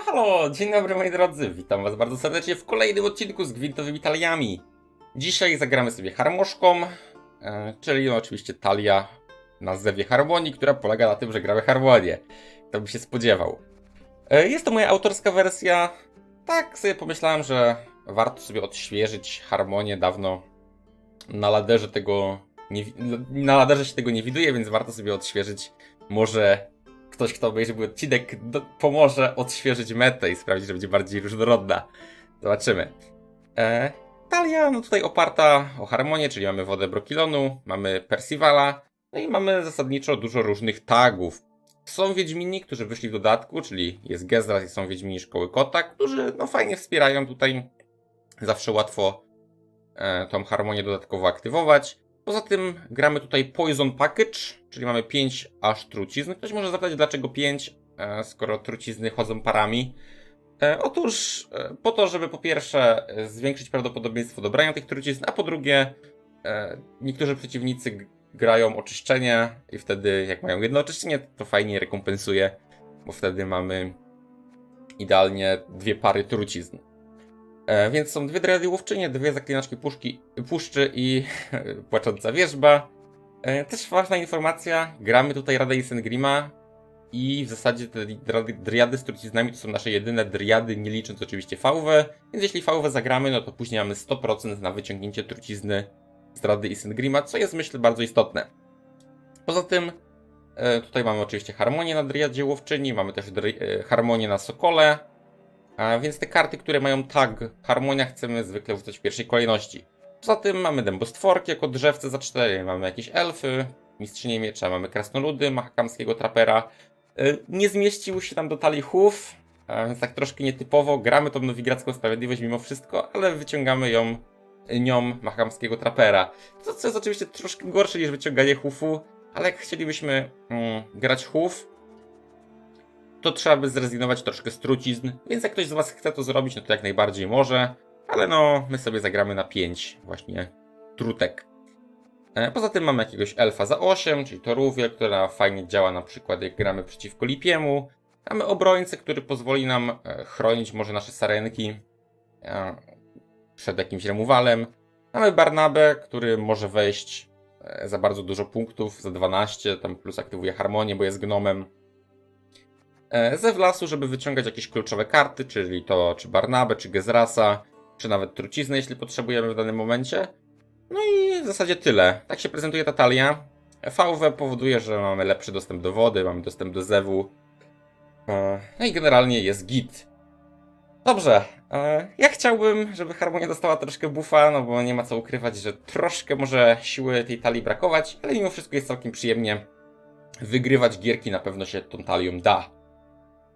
Halo, dzień dobry moi drodzy, witam was bardzo serdecznie w kolejnym odcinku z gwintowymi taliami. Dzisiaj zagramy sobie harmoszką, e, czyli no, oczywiście talia na zewie harmonii, która polega na tym, że gramy harmonię. Kto by się spodziewał. E, jest to moja autorska wersja. Tak sobie pomyślałem, że warto sobie odświeżyć harmonię dawno na laderze tego nie, na laderze się tego nie widuje, więc warto sobie odświeżyć. Może ktoś, kto obejrzy mój odcinek, do, pomoże odświeżyć metę i sprawić, że będzie bardziej różnorodna. Zobaczymy. E, talia, no tutaj oparta o harmonię, czyli mamy wodę Brokilonu, mamy Percivala, no i mamy zasadniczo dużo różnych tagów. Są Wiedźmini, którzy wyszli w dodatku, czyli jest Gezras i są Wiedźmini Szkoły Kota, którzy no fajnie wspierają tutaj. Zawsze łatwo e, tą harmonię dodatkowo aktywować. Poza tym gramy tutaj Poison Package, czyli mamy 5 aż trucizn. Ktoś może zapytać, dlaczego 5, e, skoro trucizny chodzą parami. E, Otóż e, po to, żeby po pierwsze zwiększyć prawdopodobieństwo dobrania tych trucizn, a po drugie niektórzy przeciwnicy grają oczyszczenie i wtedy jak mają jedno oczyszczenie, to fajnie rekompensuje, bo wtedy mamy idealnie dwie pary trucizn. E, więc są dwie dredy łowczynie, dwie zaklinaczki puszki, puszczy i płacząca wierzba. E, też ważna informacja, gramy tutaj Radę i Sengrima i w zasadzie te driady z truciznami to są nasze jedyne driady, nie licząc oczywiście fałwę, więc jeśli fałwę zagramy, no to później mamy 100% na wyciągnięcie trucizny z Rady i Sengrima, co jest myślę bardzo istotne. Poza tym e, tutaj mamy oczywiście harmonię na driadzie łowczyni, mamy też harmonię na sokole, a więc te karty, które mają tag harmonia chcemy zwykle wrzucać w pierwszej kolejności. Poza tym mamy dębostworki jako drzewce za 4, mamy jakieś elfy, mistrzynie miecza, mamy krasnoludy, mahakamskiego trapera. Y, Nie zmieścił się tam do talii a więc tak troszkę nietypowo. Gramy tą nowigradzką sprawiedliwość mimo wszystko, ale wyciągamy ją nią mahakamskiego trapera. To co jest oczywiście troszkę gorsze niż wyciąganie hufu, ale jak chcielibyśmy mm, grać huf, to trzeba by zrezygnować troszkę z trucizn, więc jak ktoś z Was chce to zrobić, no to jak najbardziej może, ale no, my sobie zagramy na 5 właśnie trutek. E, Poza tym mamy jakiegoś elfa za 8, czyli Toruwię, która fajnie działa na przykład jak gramy przeciwko Lipiemu. Mamy obrońcę, który pozwoli nam e, chronić może nasze sarenki e, przed jakimś remuwalem. Mamy Barnabę, który może wejść za bardzo dużo punktów, za 12, tam plus aktywuje harmonię, bo jest gnomem ze wlasu, żeby wyciągać jakieś kluczowe karty, czyli to czy Barnabę, czy Gezrasa, czy nawet truciznę, jeśli potrzebujemy w danym momencie. No i w zasadzie tyle. Tak się prezentuje ta talia. VW powoduje, że mamy lepszy dostęp do wody, mamy dostęp do zewu. E, No i generalnie jest git. Dobrze, e, ja chciałbym, żeby Harmonia dostała troszkę buffa, no bo nie ma co ukrywać, że troszkę może siły tej talii brakować, ale mimo wszystko jest całkiem przyjemnie wygrywać gierki, na pewno się tą talią da.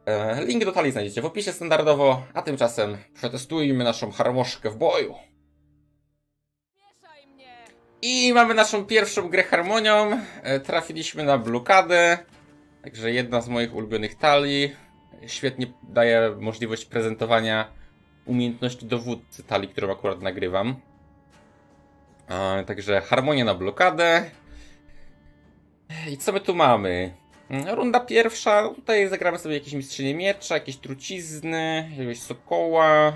E, Link do talii znajdziecie w opisie standardowo, a tymczasem przetestujmy naszą harmoszkę w boju. I mamy naszą pierwszą grę harmonią. E, Trafiliśmy na blokadę. Także jedna z moich ulubionych talii. Świetnie daje możliwość prezentowania umiejętności dowódcy talii, którą akurat nagrywam. E, Także harmonia na blokadę. I co my tu mamy? Mm, Runda pierwsza. No Tutaj zagramy sobie jakieś mistrzynie miecza, jakieś trucizny, jakiegoś sokoła.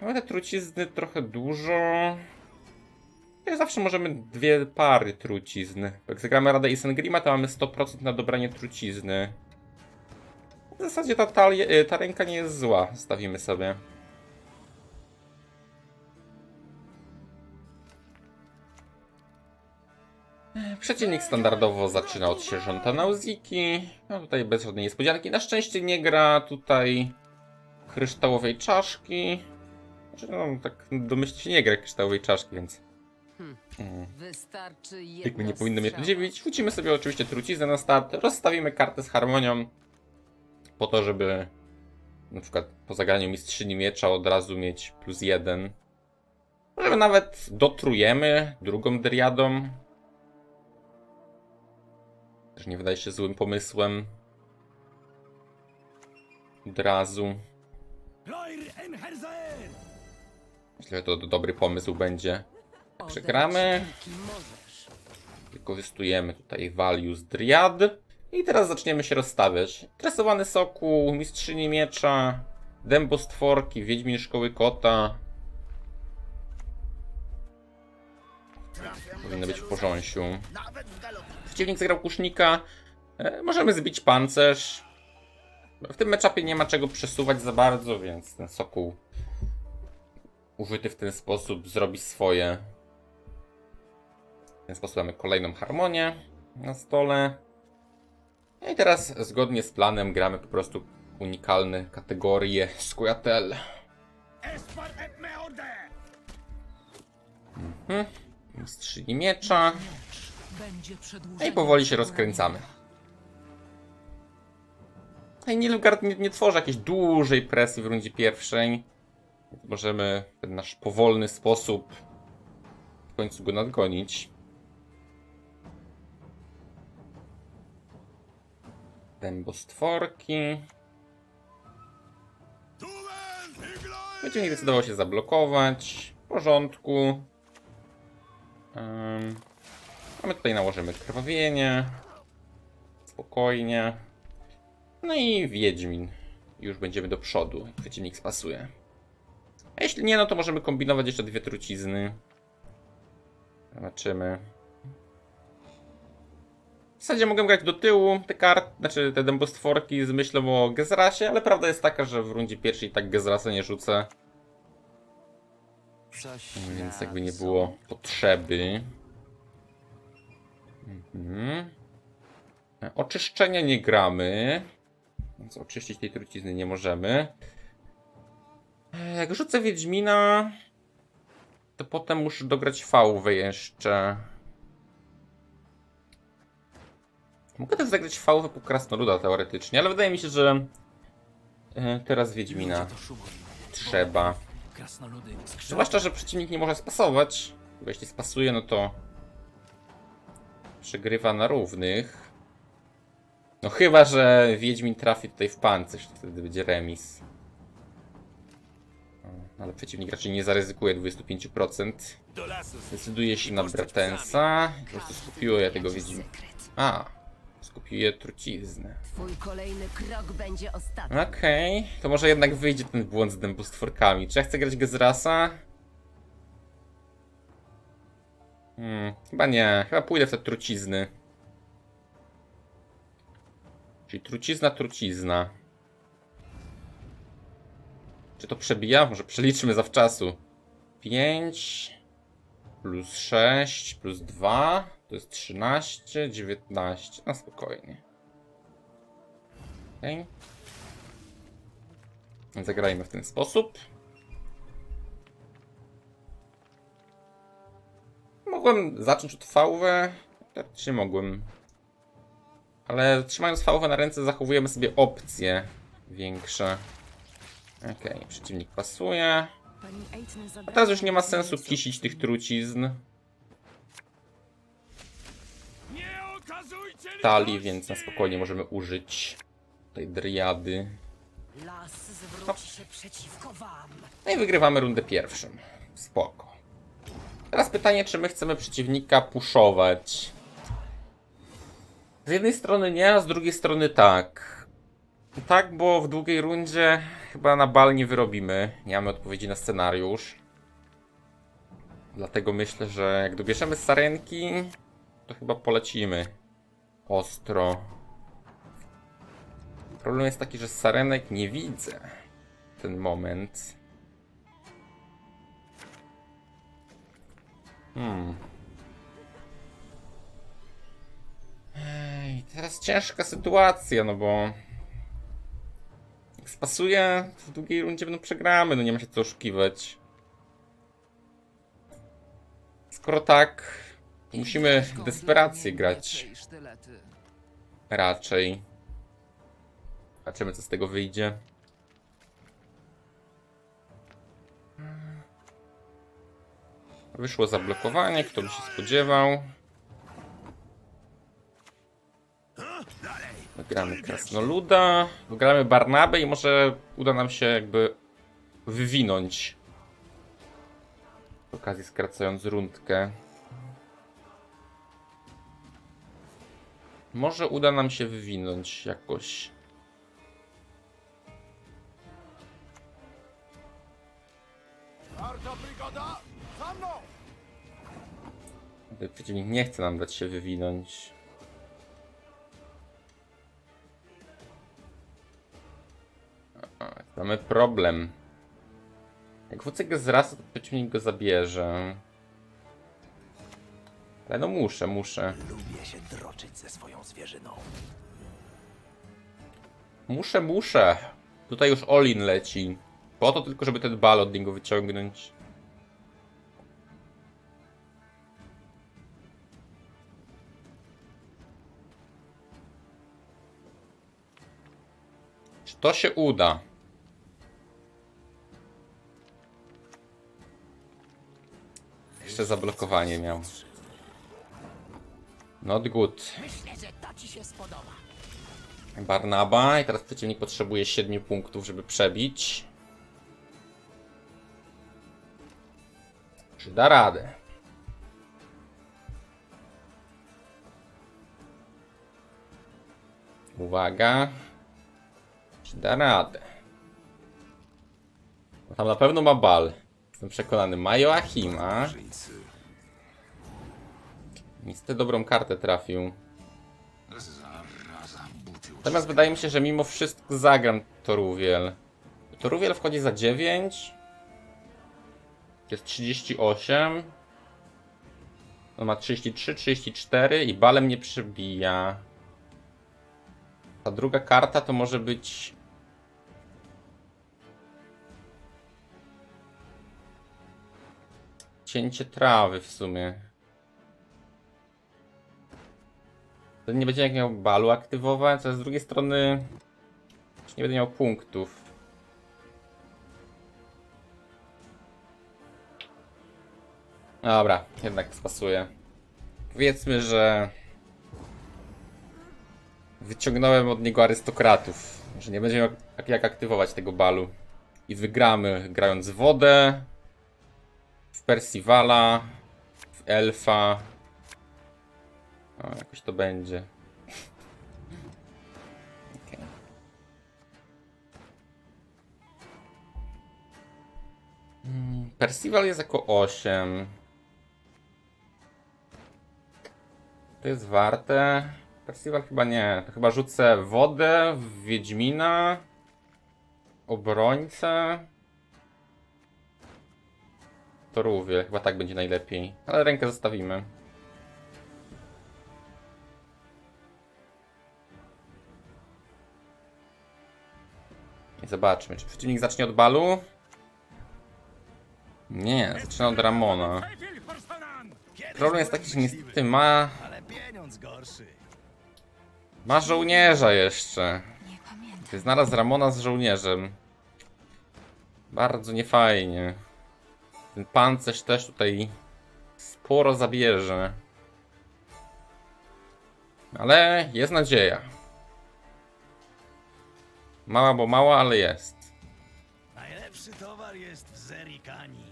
Mamy te trucizny trochę dużo. Jak zawsze możemy dwie pary trucizn. Jak zagramy Radę i Sengrima, to mamy 100% na dobranie trucizny. W zasadzie ta, talia, y, ta ręka nie jest zła. Stawimy sobie. Przeciwnik standardowo zaczyna od sierżanta Nauziki. No tutaj bez żadnej niespodzianki. Na szczęście nie gra tutaj kryształowej czaszki. Znaczy, no tak domyślnie się nie gra kryształowej czaszki, więc... Hmm. Mm. Wystarczy Jakby nie powinno mnie to dziwić. Wrzucimy sobie oczywiście truciznę na start, rozstawimy kartę z harmonią po to, żeby na przykład po zagraniu mistrzyni miecza od razu mieć plus jeden. Może nawet dotrujemy drugą driadą. Też nie wydaje się złym pomysłem. Od razu. Myślę, że to dobry pomysł będzie. Przegramy. Wykorzystujemy tutaj value z Driad. I teraz zaczniemy się rozstawiać. Tresowany soku, mistrzyni miecza, dębo stworki, wiedźmin szkoły kota. Powinno być w porządku. Przeciwnik zagrał kusznika. E, możemy zbić pancerz. W tym meczapie nie ma czego przesuwać za bardzo, więc ten sokół użyty w ten sposób zrobi swoje. W ten sposób mamy kolejną harmonię na stole. No i teraz zgodnie z planem gramy po prostu unikalne kategorie Squatel. Mhm. Mistrzyni miecza. Będzie No i powoli się rozkręcamy. No i nie, nie tworzy jakiejś dużej presji w rundzie pierwszej. Możemy w ten nasz powolny sposób w końcu go nadgonić. Dębo stworki. Przeciwnik decydował się zablokować. W porządku. Ym, a my tutaj nałożymy krwawienie. Spokojnie. No i Wiedźmin. Już będziemy do przodu. Przeciwnik spasuje. A jeśli nie, no to możemy kombinować jeszcze dwie trucizny. Zobaczymy. W zasadzie mogę grać do tyłu te kart, znaczy te dębostworki z myślą o Gezrasie, ale prawda jest taka, że w rundzie pierwszej tak Gezrasa nie rzucę, więc ja jakby nie było potrzeby. Mhm. E, Oczyszczenia nie gramy, więc oczyścić tej trucizny nie możemy. E, Jak rzucę Wiedźmina, to potem muszę dograć fałwę jeszcze. Mogę też zagrać fałwę po krasnoluda teoretycznie, ale wydaje mi się, że e, teraz Wiedźmina trzeba. Zwłaszcza, że przeciwnik nie może spasować. Bo jeśli spasuje, no to przegrywa na równych. No chyba, że Wiedźmin trafi tutaj w pancerz, to wtedy będzie remis. No, Ale przeciwnik raczej nie zaryzykuje 25%. Do lasu. Decyduje się na Bratensa. Po prostu skupiuje tego Wiedźmina. A, skupiuje truciznę. Twój kolejny krok będzie ostatni. Okej, to może jednak wyjdzie ten błąd z dębostworkami. Czy ja chcę grać Gezrasa? Hmm, chyba nie. Chyba pójdę w te trucizny. Czyli trucizna, trucizna. Czy to przebija? Może przeliczmy zawczasu. 5 plus 6 plus 2 to jest 13, 19. No spokojnie. Okej. Zagrajmy w ten sposób. Mogłem zacząć od fałwę. Teoretycznie mogłem. Ale trzymając fałwę na ręce zachowujemy sobie opcje większe. Okej, przeciwnik pasuje. A teraz już nie ma sensu kisić tych trucizn talii, więc na spokojnie możemy użyć tej driady. Wam. No i wygrywamy rundę pierwszą. Spoko. Teraz pytanie, czy my chcemy przeciwnika puszować? Z jednej strony nie, a z drugiej strony tak. Tak, bo w długiej rundzie chyba na bal nie wyrobimy. Nie mamy odpowiedzi na scenariusz. Dlatego myślę, że jak dobierzemy sarenki, to chyba polecimy ostro. Problem jest taki, że sarenek nie widzę ten moment. Hmm. Ej, teraz ciężka sytuacja, no bo jak spasuje, to w długiej rundzie będą przegramy, no nie ma się co oszukiwać. Skoro tak, musimy desperację grać raczej. Zobaczymy co z tego wyjdzie. Wyszło zablokowanie, kto by się spodziewał. Wygramy Krasnoluda, wygramy Barnabę i może uda nam się jakby wywinąć. Przy okazji skracając rundkę. Może uda nam się wywinąć jakoś. Warta brygoda, Przeciwnik nie chce nam dać się wywinąć. A, Mamy problem. Jak WCG go zrasta, to przeciwnik go zabierze. Ale no muszę, muszę. Lubię się droczyć ze swoją zwierzyną. Muszę, muszę. Tutaj już Olin leci. Po to tylko, żeby ten bal od niego wyciągnąć. To się uda? Jeszcze zablokowanie miał. Not good. Myślę, że to ci się spodoba. Barnaba i teraz przeciwnik potrzebuje 7 punktów, żeby przebić. Czy da radę? Uwaga. Da radę? Tam na pewno ma bal. Jestem przekonany. Ma Joachima. Niestety dobrą kartę trafił. Natomiast wydaje mi się, że mimo wszystko zagram Toruwiel. Toruwiel wchodzi za 9. Jest 38. On ma 33, 34 i balem nie przebija. Ta druga karta to może być... Cięcie trawy w sumie. To nie będzie jak miał balu aktywować, a z drugiej strony już nie będę miał punktów. Dobra, jednak spasuję. Powiedzmy, że wyciągnąłem od niego arystokratów, że nie będzie miał jak, jak aktywować tego balu. I wygramy grając wodę, w Percivala, w elfa, o, jakoś to będzie. Okej. Mm, Percival jest jako 8. To jest warte. Percival chyba nie. To chyba rzucę wodę w Wiedźmina. Obrońcę. Torówie. Chyba tak będzie najlepiej. Ale rękę zostawimy. I zobaczmy, czy przeciwnik zacznie od balu? Nie, zaczyna od Ramona. Problem jest taki, że niestety ma, ma żołnierza jeszcze. Ty znalazł Ramona z żołnierzem. Bardzo niefajnie. Ten pancerz też tutaj sporo zabierze. Ale jest nadzieja. Mała, bo mała, ale jest. Najlepszy towar jest w Zerikani.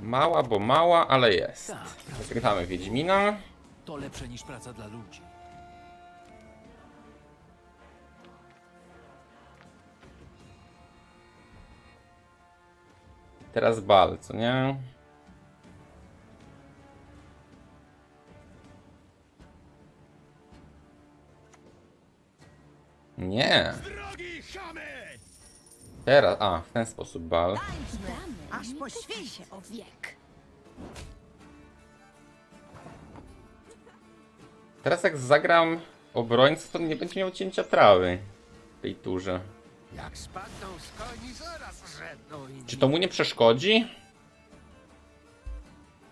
Mała, bo mała, ale jest. Tak, Zagramy Wiedźmina. To lepsze niż praca dla ludzi. Teraz bal, co nie? Nie. Teraz, a, w ten sposób bal. Aż po świecie o wiek. Teraz jak zagram obrońcę, to nie będzie miał cięcia trawy w tej turze. Jak spadną z koni, zaraz żedną i... Czy to mu nie przeszkodzi?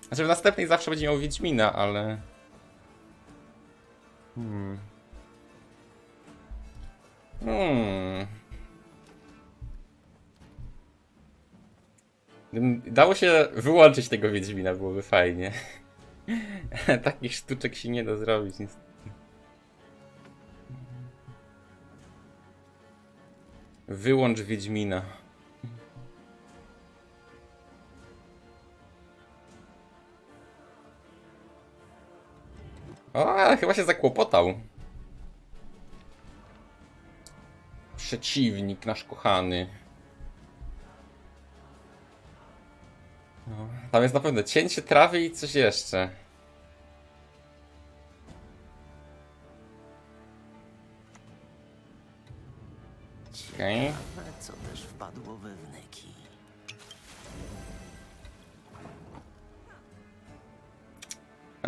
Znaczy w następnej zawsze będzie miał Wiedźmina, ale... Hmm. Hmm. Dało się wyłączyć tego Wiedźmina, byłoby fajnie. Takich sztuczek się nie da zrobić niestety. Wyłącz Wiedźmina. A, chyba się zakłopotał. Przeciwnik, nasz kochany. No, tam jest na pewno cięcie trawy i coś jeszcze.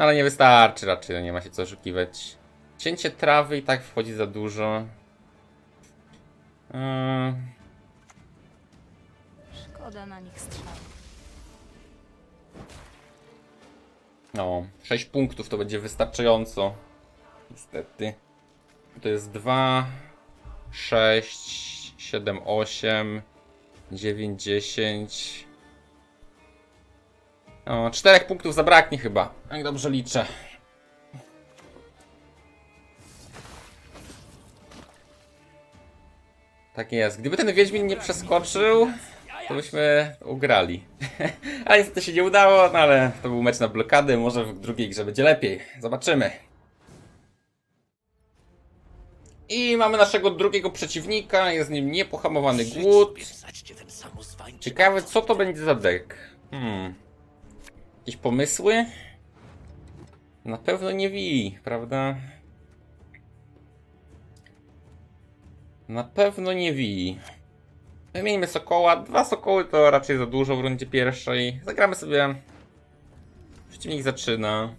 Ale nie wystarczy raczej, nie ma się co oszukiwać. Cięcie trawy i tak wchodzi za dużo. Yy, Szkoda na nich strzał. No, 6 punktów to będzie wystarczająco. Niestety. To jest 2, 6, 7, 8, 9, 10. No, 4 punktów zabraknie chyba. Jak dobrze liczę. Tak jest. Gdyby ten Wiedźmin nie przeskoczył, to byśmy ugrali. ale niestety się nie udało, no ale to był mecz na blokadę, może w drugiej grze będzie lepiej. Zobaczymy. I mamy naszego drugiego przeciwnika, jest nim niepohamowany głód. Ciekawe co to będzie za deck. Hmm. Jakieś pomysły? Na pewno nie wi, prawda? Na pewno nie wi. Wymieńmy sokoła. Dwa sokoły to raczej za dużo w rundzie pierwszej. Zagramy sobie. Przeciwnik zaczyna.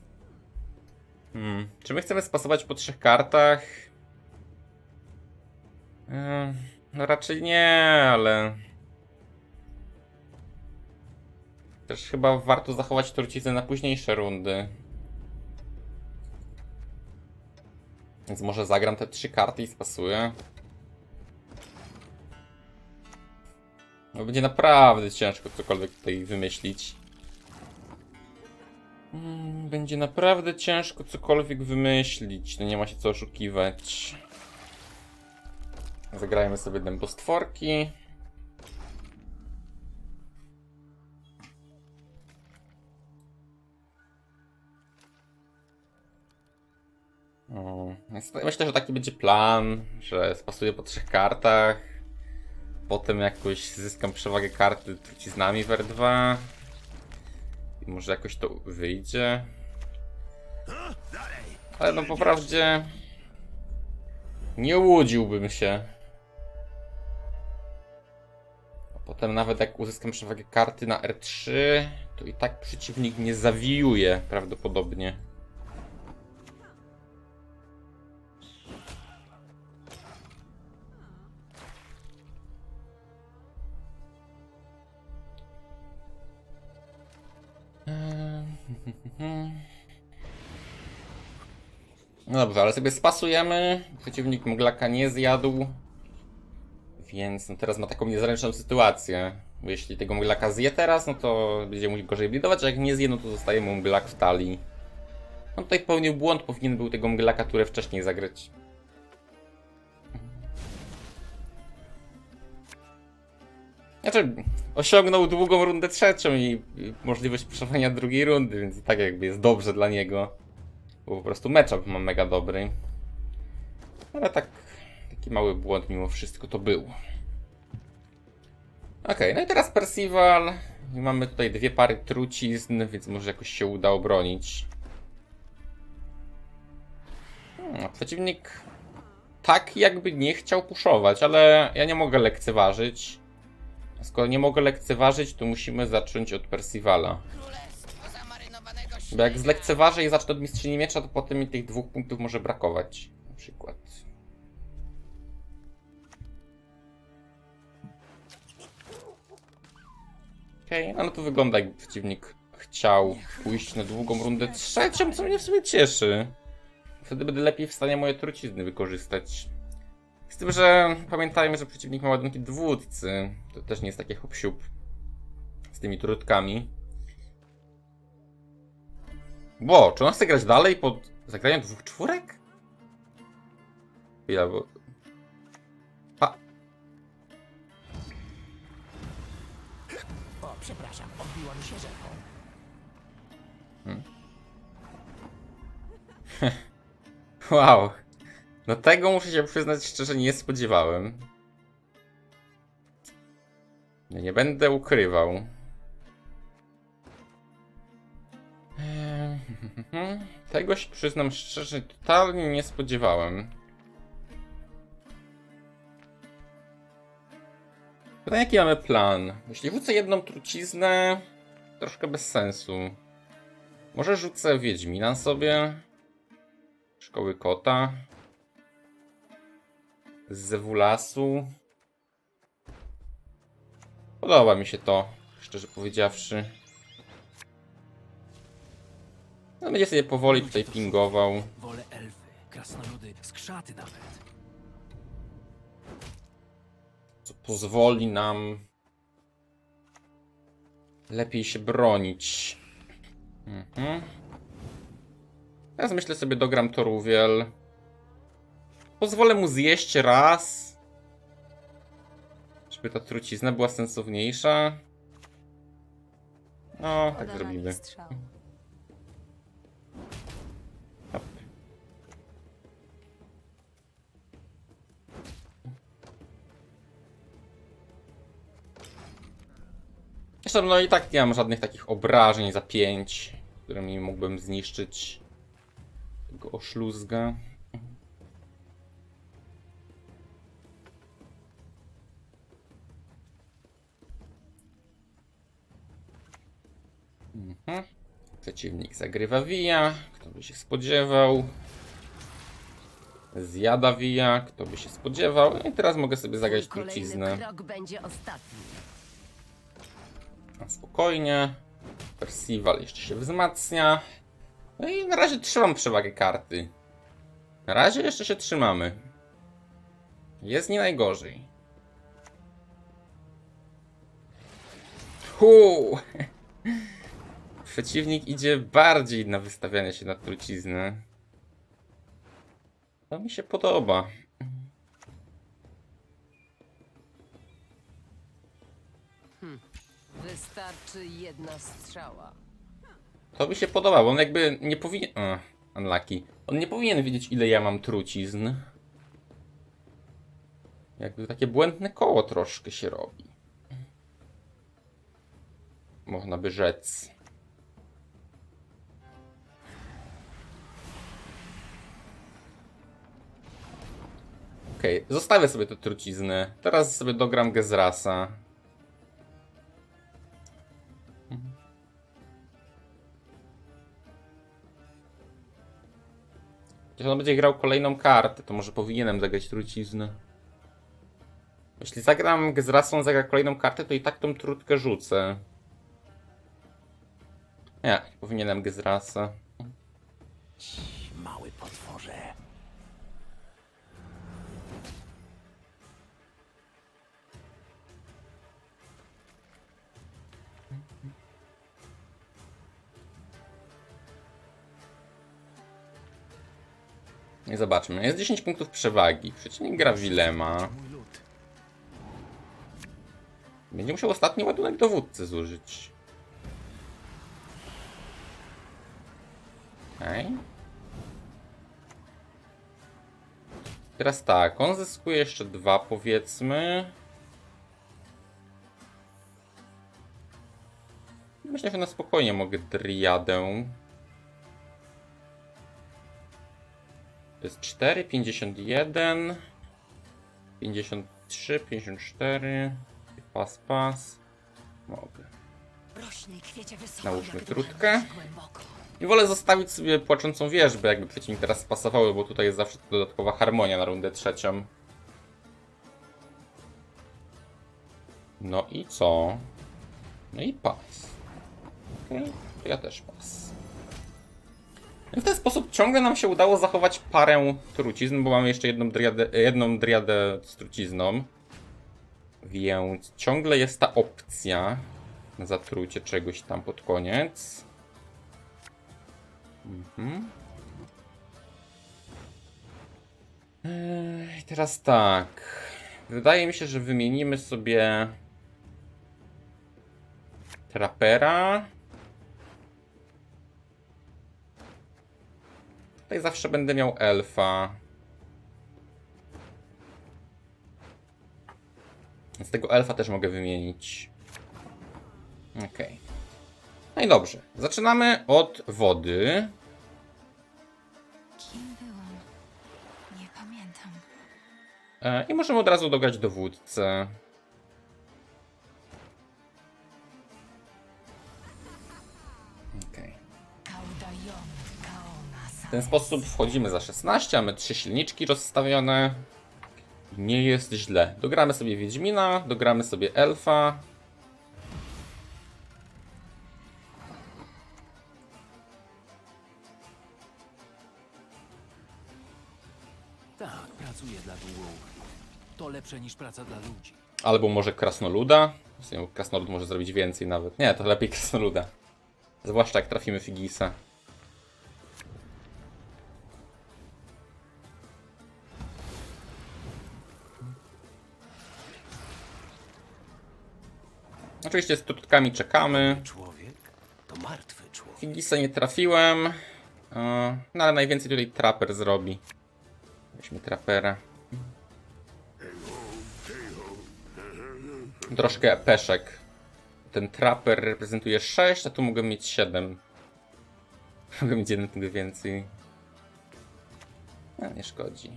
Hmm. Czy my chcemy spasować po trzech kartach? No raczej nie, ale. Też chyba warto zachować trucizny na późniejsze rundy. Więc może zagram te trzy karty i spasuję. No będzie naprawdę ciężko cokolwiek tutaj wymyślić. Mm, Będzie naprawdę ciężko cokolwiek wymyślić. No nie ma się co oszukiwać. Zagrajmy sobie dębostworki. Myślę, że taki będzie plan, że spasuję po trzech kartach. Potem jakoś zyskam przewagę karty truciznami w R2. I może jakoś to wyjdzie. Ale no po prawdzie nie łudziłbym się. A potem nawet jak uzyskam przewagę karty na R3, to i tak przeciwnik nie zawiuje prawdopodobnie. No dobrze, ale sobie spasujemy. Przeciwnik Muglaka nie zjadł. Więc no teraz ma taką niezręczną sytuację. Bo jeśli tego Muglaka zje teraz, no to będzie mu gorzej blidować, a jak nie zje, no to zostaje mu Muglak w talii. On tutaj popełnił błąd, powinien był tego Muglaka turę wcześniej zagrać. Znaczy, osiągnął długą rundę trzecią i, i możliwość przetrwania drugiej rundy, więc i tak jakby jest dobrze dla niego. Bo po prostu matchup mam mega dobry. Ale tak, taki mały błąd mimo wszystko to był. Okej, no i teraz Percival. I mamy tutaj dwie pary trucizn, więc może jakoś się uda obronić. Hmm, przeciwnik tak jakby nie chciał puszować, ale ja nie mogę lekceważyć. Skoro nie mogę lekceważyć, to musimy zacząć od Percivala. Bo jak zlekceważę i zacznę od mistrzyni miecza, to potem mi tych dwóch punktów może brakować. Na przykład. Okej, okay, no to wygląda jakby przeciwnik chciał pójść na długą rundę trzecią, co mnie w sumie cieszy. Wtedy będę lepiej w stanie moje trucizny wykorzystać. Z tym, że pamiętajmy, że przeciwnik ma ładunki dwódcy. To też nie jest takie hop z tymi trutkami. Bo, czy on chce grać dalej pod zagraniem dwóch czwórek? Chwila, bo... A, O, przepraszam, odbiła mi się rzeką. Wow. No tego muszę się przyznać szczerze nie spodziewałem. Nie, nie będę ukrywał. Eee, Tego się przyznam szczerze totalnie nie spodziewałem. Pytanie jaki mamy plan? Jeśli rzucę jedną truciznę, troszkę bez sensu. Może rzucę Wiedźmina sobie? Szkoły kota. Z Zewulasu. Podoba mi się to, szczerze powiedziawszy. No, będzie sobie powoli tutaj pingował. Wolę elfy, krasnoludy, skrzaty nawet. co pozwoli nam lepiej się bronić. Mhm. Teraz myślę sobie dogram Toruwiel. Pozwolę mu zjeść raz. Żeby ta trucizna była sensowniejsza. No, tak zrobimy. Hop. Zresztą no i tak nie mam żadnych takich obrażeń za 5, którymi mógłbym zniszczyć tego oszluzga. Mhm. Przeciwnik zagrywa Wija, kto by się spodziewał. Zjada Wija, kto by się spodziewał. No I teraz mogę sobie zagrać truciznę. Na spokojnie. Percival jeszcze się wzmacnia. No i na razie trzymam przewagę karty. Na razie jeszcze się trzymamy. Jest nie najgorzej. Huu! Przeciwnik idzie bardziej na wystawianie się na truciznę. To mi się podoba. Wystarczy jedna strzała. To mi się podoba, bo on jakby nie powinien. Unlucky. On nie powinien wiedzieć, ile ja mam trucizn. Jakby takie błędne koło troszkę się robi. Można by rzec. Okej, zostawię sobie tę truciznę. Teraz sobie dogram Gezrasa. Jeśli on będzie grał kolejną kartę, to może powinienem zagrać truciznę. Jeśli zagram Gezrasą, zagra kolejną kartę, to i tak tą trutkę rzucę. Nie, powinienem Gezrasa. Mały I zobaczmy. Jest 10 punktów przewagi. Przeciwnik gra Wilema. Będzie musiał ostatni ładunek dowódcy zużyć. Okej. Teraz tak, on zyskuje jeszcze dwa powiedzmy. Myślę, że na spokojnie mogę Driadę. To jest 4, 51, 53, 54. Pas, pas. Mogę. Nałóżmy trutkę. I wolę zostawić sobie płaczącą wieżbę, jakby przeciwnik teraz spasowały, bo tutaj jest zawsze dodatkowa harmonia na rundę trzecią. No i co? No i pas. To ja też pas. W ten sposób ciągle nam się udało zachować parę trucizn, bo mamy jeszcze jedną driadę, jedną driadę z trucizną. Więc ciągle jest ta opcja na zatrucie czegoś tam pod koniec. Mhm. Ej, teraz tak. Wydaje mi się, że wymienimy sobie trapera. Tutaj zawsze będę miał elfa. Więc tego elfa też mogę wymienić. Okej. No i dobrze. Zaczynamy od wody. Kim byłam? Nie pamiętam. E, I możemy od razu dograć dowódcę. Ten sposób wchodzimy za 16, mamy trzy silniczki rozstawione. Nie jest źle. Dogramy sobie Wiedźmina, dogramy sobie Elfa. Tak, pracuję dla długów. To lepsze niż praca dla ludzi. Albo może Krasnoluda. W sumie Krasnolud może zrobić więcej nawet. Nie, to lepiej Krasnoluda. Zwłaszcza jak trafimy Figisa. Oczywiście z trutkami czekamy. Człowiek to martwy człowiek. Figisa nie trafiłem. e, No ale najwięcej tutaj Trapper zrobi. Weźmy Trappera. Troszkę peszek. Ten Trapper reprezentuje 6, a tu mogę mieć 7. Mogę mieć jeden punkt więcej. No, nie szkodzi.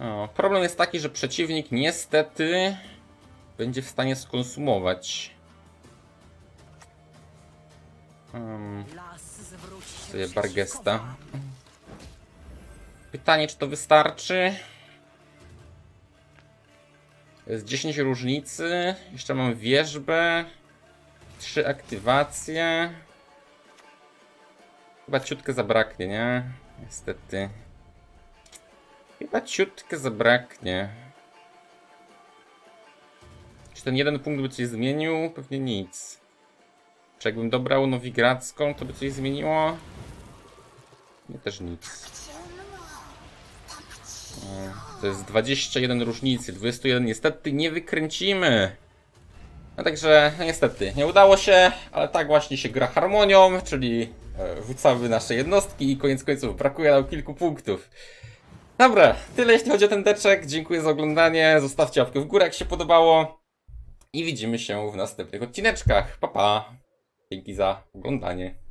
O, problem jest taki, że przeciwnik niestety będzie w stanie skonsumować. Um, sobie Bargesta. Pytanie, czy to wystarczy? Jest 10 różnicy. Jeszcze mam wieżbę. 3 aktywacje. Chyba ciutkę zabraknie, nie? Niestety. Chyba ciutkę zabraknie. Czy ten jeden punkt by coś zmienił? Pewnie nic. Czy jakbym dobrał Nowigradzką, to by coś zmieniło? Nie, też nic. To jest 21 różnicy, 21 niestety nie wykręcimy. No także, no niestety, nie udało się, ale tak właśnie się gra harmonią, czyli e, wrzucamy nasze jednostki i koniec końców brakuje nam kilku punktów. Dobra, tyle jeśli chodzi o ten deczek. Dziękuję za oglądanie. Zostawcie łapkę w górę, jak się podobało. I widzimy się w następnych odcineczkach. Pa, pa. Dzięki za oglądanie.